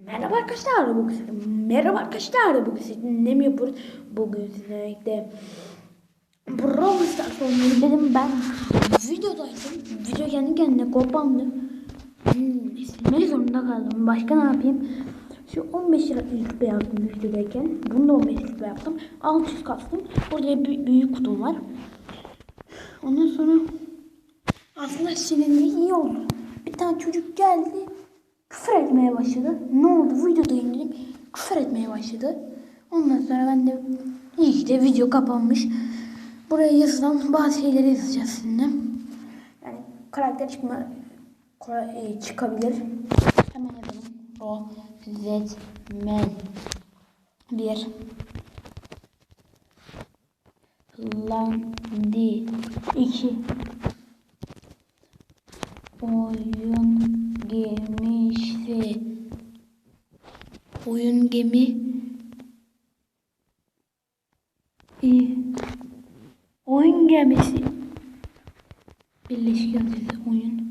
Merhaba arkadaşlar bugün merhaba arkadaşlar bugün sizinle ne mi yapıyoruz? Bugün sizlerle Brawl Stars oynuyoruz dedim ben videodaydım. Video kendi kendine kapandı. Hmm, silmek zorunda kaldım. Başka ne yapayım? Şu 15 lira rütbe yaptım videodayken. Bunu da 15 rütbe yaptım. 600 kastım. Burada bir büyük kutum var. Ondan sonra aslında silinme iyi oldu. Bir tane çocuk geldi. Küfür etmeye başladı. Ne oldu? Videodayım dedim. Küfür etmeye başladı. Ondan sonra ben de iyi ki de video kapanmış. Buraya yazılan bazı şeyleri yazacağız sizinle. Yani karakter çıkma e, çıkabilir. Hemen yazalım. O Z Men bir Landi iki Oyun Oyun gemi. Oyun gemisi. Birleşik yazısı oyun.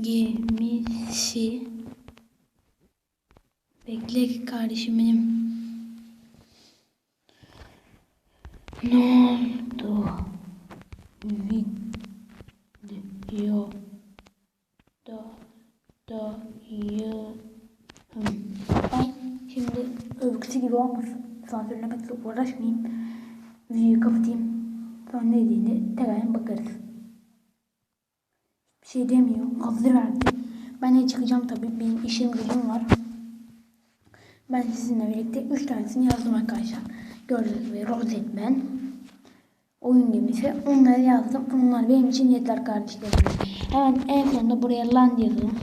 Gemisi. Bekle kardeşim benim. Ne oldu? Video da da ya ben şimdi öbürküsü gibi olmasın. Sansürlemekle uğraşmayayım. Videoyu kapatayım. Sonra ne dediğini tekrar bakarız. Bir şey demiyor. Hazır verdi. Ben de çıkacağım tabii. Benim işim gücüm var. Ben sizinle birlikte 3 tanesini yazdım arkadaşlar. Gördüğünüz gibi Rosetman, oyun gemisi. Onları yazdım. Bunlar benim için yeter kardeşlerim. Hemen en sonunda buraya land yazalım.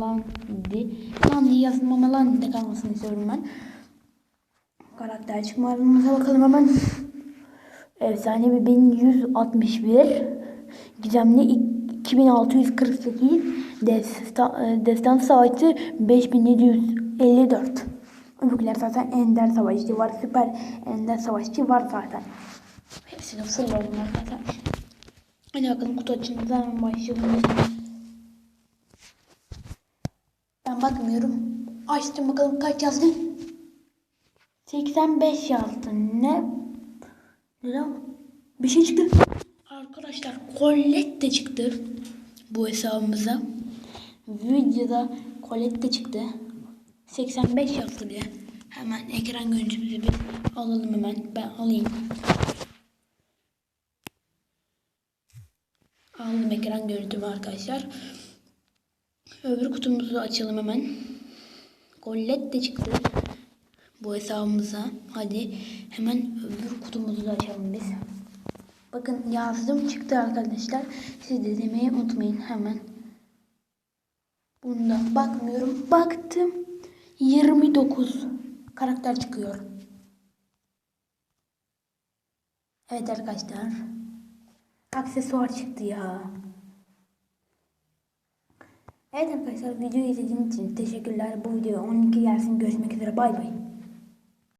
Landi. Landi yazdım ama Landi'de kalmasını istiyorum ben. Karakter çıkmalarımıza bakalım hemen. Efsane bir 1161. Gizemli 2648. Destan, Destan Savaşçı 5754. Öbürküler zaten Ender Savaşçı var. Süper Ender Savaşçı var zaten. Hepsini fırladım arkadaşlar. Hadi bakalım kutu açımıza hemen başlayalım. Bakmıyorum. Açtım bakalım kaç yazdı. 85 yazdı. Ne? Ne? Bir şey çıktı. Arkadaşlar Colette de çıktı. Bu hesabımıza. Videoda Colette de çıktı. 85 yazdı diye. Hemen ekran görüntümüzü bir alalım hemen. Ben alayım. Aldım ekran görüntümü arkadaşlar. Öbür kutumuzu açalım hemen. Colette de çıktı bu hesabımıza. Hadi hemen öbür kutumuzu da açalım biz. Bakın yazdım çıktı arkadaşlar. Siz de demeyi unutmayın hemen. Bunda bakmıyorum. Baktım. 29 karakter çıkıyor. Evet arkadaşlar. Aksesuar çıktı ya. Evet arkadaşlar videoyu izlediğiniz için teşekkürler. Bu video 12 gelsin. Görüşmek üzere. Bay bay.